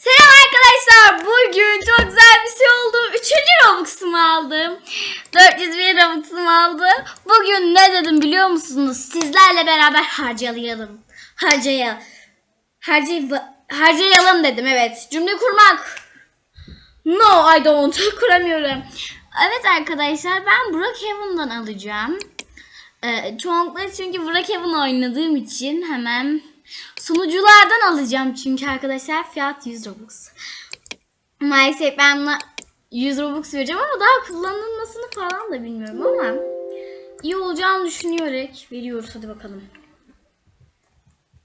Selam arkadaşlar. Bugün çok güzel bir şey oldu. Üçüncü Robux'umu aldım. 401 Robux'umu aldım. Bugün ne dedim biliyor musunuz? Sizlerle beraber harcayalım. Harcayalım. Harcay harcayalım dedim evet. Cümle kurmak. No I don't. Kuramıyorum. Evet arkadaşlar ben Brookhaven'dan alacağım. Ee, çoğunlukla çünkü Brookhaven oynadığım için hemen sunuculardan alacağım çünkü arkadaşlar fiyat 100 Robux. Maalesef ben buna 100 Robux vereceğim ama daha kullanılmasını falan da bilmiyorum ama iyi olacağını düşünüyoruz. Veriyoruz hadi bakalım.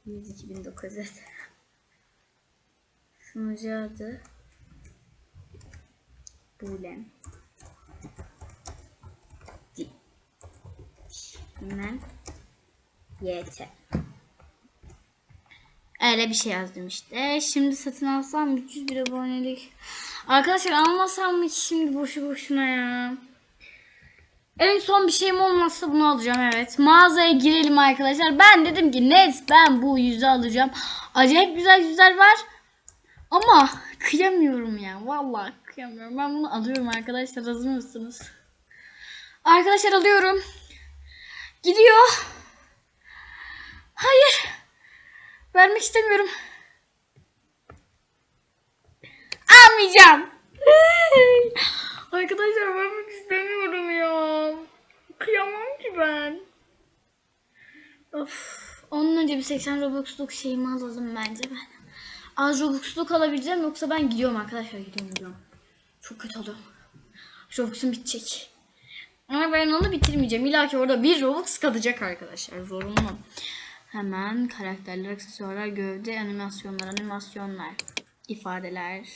102.900 Sunucu adı Bulen. Di. YT. Öyle bir şey yazdım işte. Şimdi satın alsam 301 abonelik. Arkadaşlar almasam mı ki şimdi boşu boşuna ya. En son bir şeyim olmazsa bunu alacağım evet. Mağazaya girelim arkadaşlar. Ben dedim ki net ben bu yüzü alacağım. Acayip güzel yüzler var. Ama kıyamıyorum ya. Vallahi kıyamıyorum. Ben bunu alıyorum arkadaşlar. Hazır mısınız? Arkadaşlar alıyorum. Gidiyor. Hayır. Vermek istemiyorum. Almayacağım. Arkadaşlar vermek istemiyorum ya. Kıyamam ki ben. Of. Onun önce bir 80 Robux'luk şeyimi alalım bence ben. Az Robux'luk alabileceğim yoksa ben gidiyorum arkadaşlar gidiyorum gidiyorum. Çok kötü oluyorum. Robux'um bitecek. Ama ben onu bitirmeyeceğim. İlla ki orada bir Robux kalacak arkadaşlar. Zorunlu. Hemen karakterler, aksesuarlar, gövde, animasyonlar, animasyonlar, ifadeler.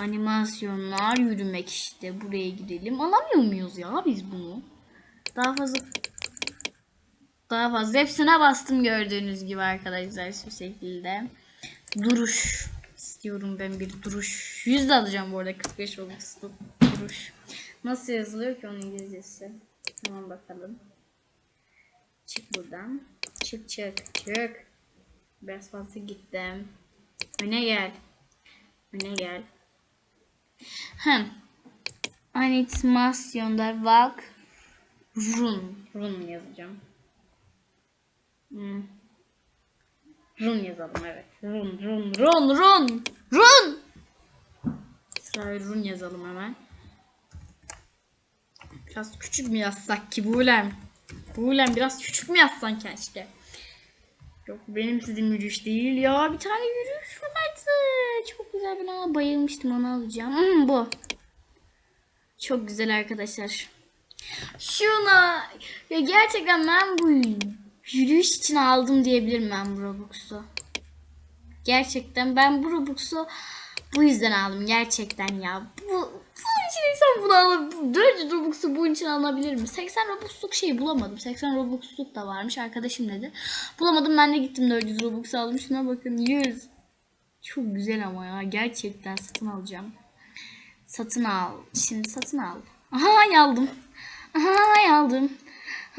Animasyonlar, yürümek işte. Buraya gidelim. Alamıyor muyuz ya biz bunu? Daha fazla daha fazla hepsine bastım gördüğünüz gibi arkadaşlar şu şekilde. Duruş istiyorum ben bir duruş. 100 de alacağım bu arada 45 Robux'luk duruş. Nasıl yazılıyor ki onun İngilizcesi? Tamam bakalım. Çık buradan. Çık çık çık. Biraz fazla gittim. Öne gel. Öne gel. Hem. Animasyonda valk run. Run yazacağım. Hmm. Run yazalım evet. Run run run run. Run. Şuraya run yazalım hemen. Biraz küçük mü yazsak ki Buğlem? Buğlem biraz küçük mü yazsan keşke? Yok benim istediğim yürüyüş değil ya. Bir tane yürüyüş vardı. Çok güzel ben ona bayılmıştım onu alacağım. Hmm, bu. Çok güzel arkadaşlar. Şuna ya gerçekten ben bu yürüyüş için aldım diyebilirim ben bu Robux'u. Gerçekten ben bu Robux'u bu yüzden aldım gerçekten ya. Bu bunun için insan bunu alır. 400 Robux'u bunun için alabilir mi? 80 Robux'luk şey bulamadım. 80 Robux'luk da varmış arkadaşım dedi. Bulamadım ben de gittim 400 Robux aldım. Şuna bakın 100. Çok güzel ama ya gerçekten satın alacağım. Satın al. Şimdi satın al. Aha aldım. Aha aldım.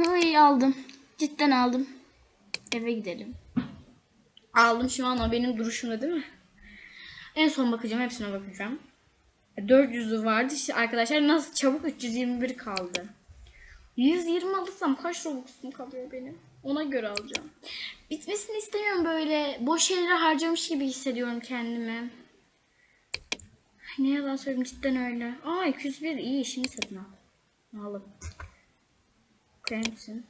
Ay aldım. Cidden aldım. Eve gidelim. Aldım şu an o benim duruşumda değil mi? En son bakacağım. Hepsine bakacağım. 400'ü vardı. İşte arkadaşlar nasıl çabuk 321 kaldı. 120 alırsam kaç Robux'um kalıyor benim? Ona göre alacağım. Bitmesini istemiyorum böyle. Boş şeylere harcamış gibi hissediyorum kendimi. Ne yalan söyleyeyim cidden öyle. Aa 201 iyi şimdi satın al. Alalım. Kremsin.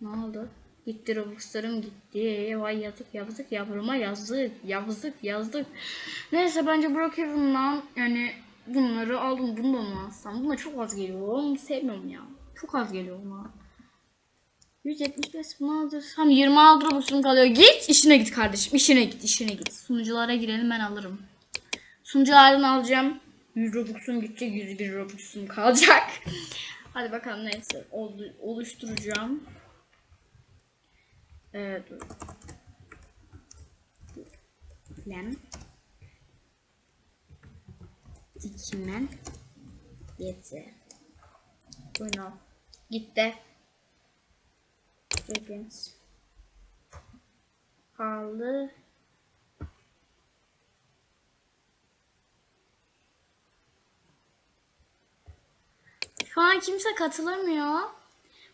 Ne oldu? Gitti Robux'larım gitti. Vay yazık yazık yavruma yazık. Yazık yazık. Neyse bence Brookhaven'dan yani bunları aldım. Bunu da mı alsam? Buna çok az geliyor. Onu sevmiyorum ya. Çok az geliyor buna. 175 bunu aldır. Tam 26 Robux'um kalıyor. Git işine git kardeşim. İşine git işine git. Sunuculara girelim ben alırım. Sunuculardan alacağım. 100 Robux'um gidecek. 101 Robux'um kalacak. Hadi bakalım neyse. Ol- oluşturacağım. Ee, dur. Lem. Dikmen. Yetse. Bueno. Gitti. How kaldı. Şu an kimse katılamıyor.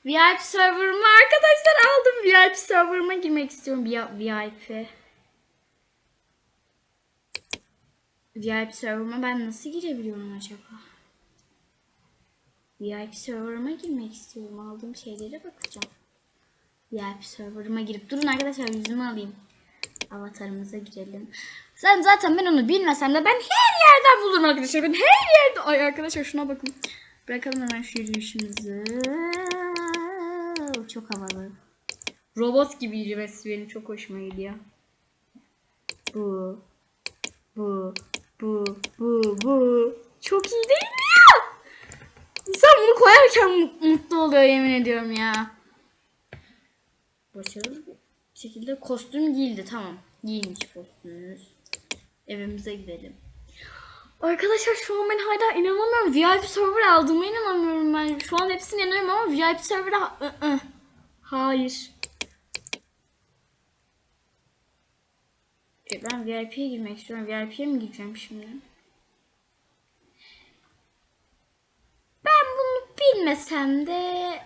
VIP server'ımı arkadaşlar aldım. VIP server'ıma girmek istiyorum. Vi- VIP. VIP server'ıma ben nasıl girebiliyorum acaba? VIP server'ıma girmek istiyorum. Aldığım şeylere bakacağım. VIP server'ıma girip durun arkadaşlar yüzümü alayım. Avatarımıza girelim. Sen zaten ben onu bilmesem de ben her yerden bulurum arkadaşlar. Ben her yerde. Ay arkadaşlar şuna bakın. Bırakalım hemen şu yürüyüşümüzü. Çok havalı. Robot gibi yürümesi benim çok hoşuma gidiyor. Bu. Bu. Bu. Bu. Bu. Çok iyi değil mi ya? İnsan bunu koyarken mu- mutlu oluyor yemin ediyorum ya. Başarılı bir şekilde kostüm giyildi. Tamam. Giyinmiş kostümümüz. Evimize gidelim. Arkadaşlar şu an ben hala inanamıyorum. VIP server aldığıma inanamıyorum ben. Şu an hepsine inanıyorum ama VIP server'a hayır. E ben VIP'ye girmek istiyorum. VIP'ye mi gireceğim şimdi? Ben bunu bilmesem de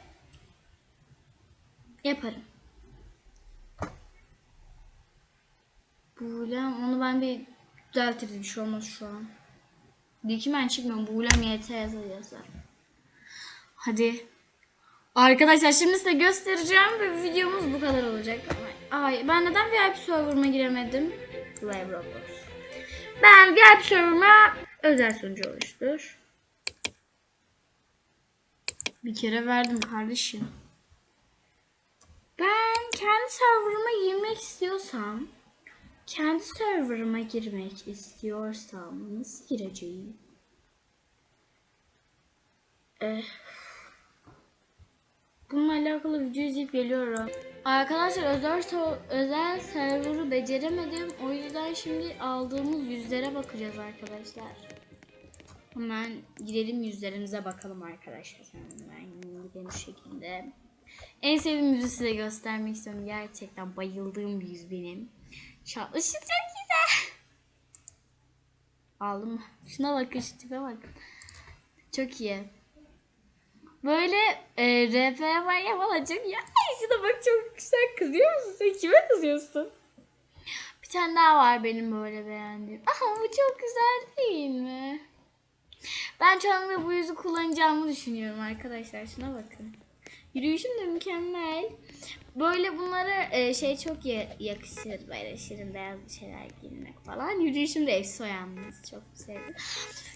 yaparım. Buğlem onu ben bir düzeltiriz bir şey olmaz şu an. Dikmen çıkmıyor. Buğlem YT yazar yazar. Hadi. Arkadaşlar şimdi size göstereceğim ve videomuz bu kadar olacak. Ay ben neden VIP server'ıma giremedim? Live Roblox. Ben VIP server'ıma özel sunucu oluştur. Bir kere verdim kardeşim. Ben kendi server'ıma girmek istiyorsam kendi server'ıma girmek istiyorsam nasıl gireceğim? Eh. Bununla alakalı video izleyip geliyorum. Arkadaşlar özel özel server'ı beceremedim. O yüzden şimdi aldığımız yüzlere bakacağız arkadaşlar. Hemen gidelim yüzlerimize bakalım arkadaşlar. Hemen gidelim şekilde. En sevdiğim yüzü size göstermek istiyorum. Gerçekten bayıldığım bir yüz benim. Şatlışı çok güzel. Aldım. Şuna bakın şu tipe bakın. Çok iyi. Böyle e, RP var ya valla çok ya. Ay şuna bak çok güzel kızıyor musun? Sen kime kızıyorsun? Bir tane daha var benim böyle beğendiğim. Aha bu çok güzel değil mi? Ben çoğunlukla bu yüzü kullanacağımı düşünüyorum arkadaşlar. Şuna bakın. Yürüyüşüm de mükemmel. Böyle bunlara e, şey çok ya- yakışır. Böyle şirin beyaz bir şeyler giymek falan. Yürüyüşüm de efsi yalnız. Çok sevdim.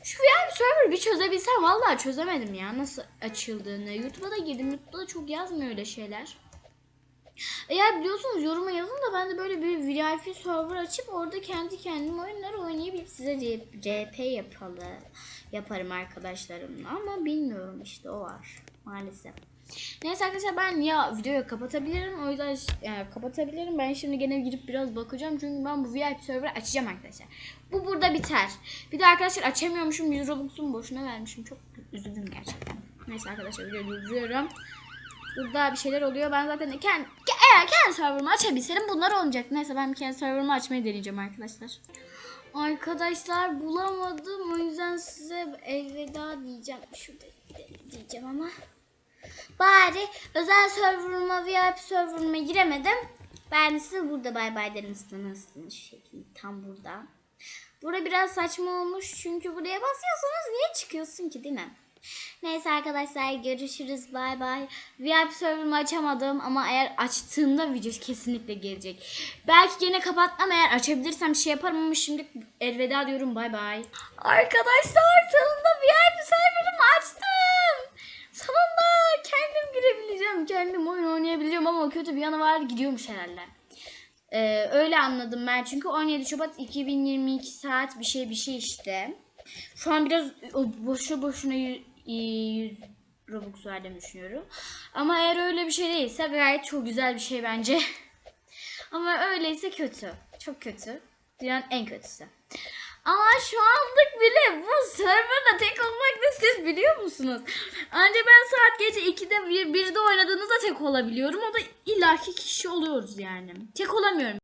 Şu yani server bir çözebilsem vallahi çözemedim ya. Nasıl açıldığını. YouTube'a da girdim. YouTube'da da çok yazmıyor öyle şeyler. Eğer biliyorsunuz yoruma yazın da ben de böyle bir VIP server açıp orada kendi kendime oyunları oynayıp size CP yapalı yaparım arkadaşlarımla ama bilmiyorum işte o var maalesef. Neyse arkadaşlar ben ya videoyu kapatabilirim o yüzden yani kapatabilirim ben şimdi gene girip biraz bakacağım çünkü ben bu VIP server açacağım arkadaşlar. Bu burada biter. Bir de arkadaşlar açamıyormuşum 100 Robux'umu boşuna vermişim çok üzüldüm gerçekten. Neyse arkadaşlar videoyu durduruyorum. Burada bir şeyler oluyor. Ben zaten kendi, eğer kendi serverımı açabilsem bunlar olmayacak. Neyse ben kendi serverımı açmayı deneyeceğim arkadaşlar. Arkadaşlar bulamadım. O yüzden size elveda diyeceğim. Şurada diyeceğim ama. Bari özel serverıma VIP serverıma giremedim. Ben size burada bay bay derim istemezsiniz şu şekilde tam burada. Burada biraz saçma olmuş çünkü buraya basıyorsanız niye çıkıyorsun ki değil mi? Neyse arkadaşlar görüşürüz bay bay. VIP server'ımı açamadım ama eğer açtığımda video kesinlikle gelecek. Belki gene kapatmam eğer açabilirsem şey yaparım ama şimdi elveda diyorum bay bay. Arkadaşlar sonunda VIP server'ımı var gidiyormuş herhalde. Ee, öyle anladım ben çünkü 17 Şubat 2022 saat bir şey bir şey işte. Şu an biraz boşu boşuna 100 Robux verdiğimi düşünüyorum. Ama eğer öyle bir şey değilse gayet çok güzel bir şey bence. Ama öyleyse kötü. Çok kötü. Dünyanın en kötüsü. Ama şu anlık bile bu serverda tek olmak da siz biliyor musunuz? Ancak ben saat gece 2'de bir, 1'de oynadığınızda tek olabiliyorum. O da illaki kişi oluyoruz yani. Tek olamıyorum.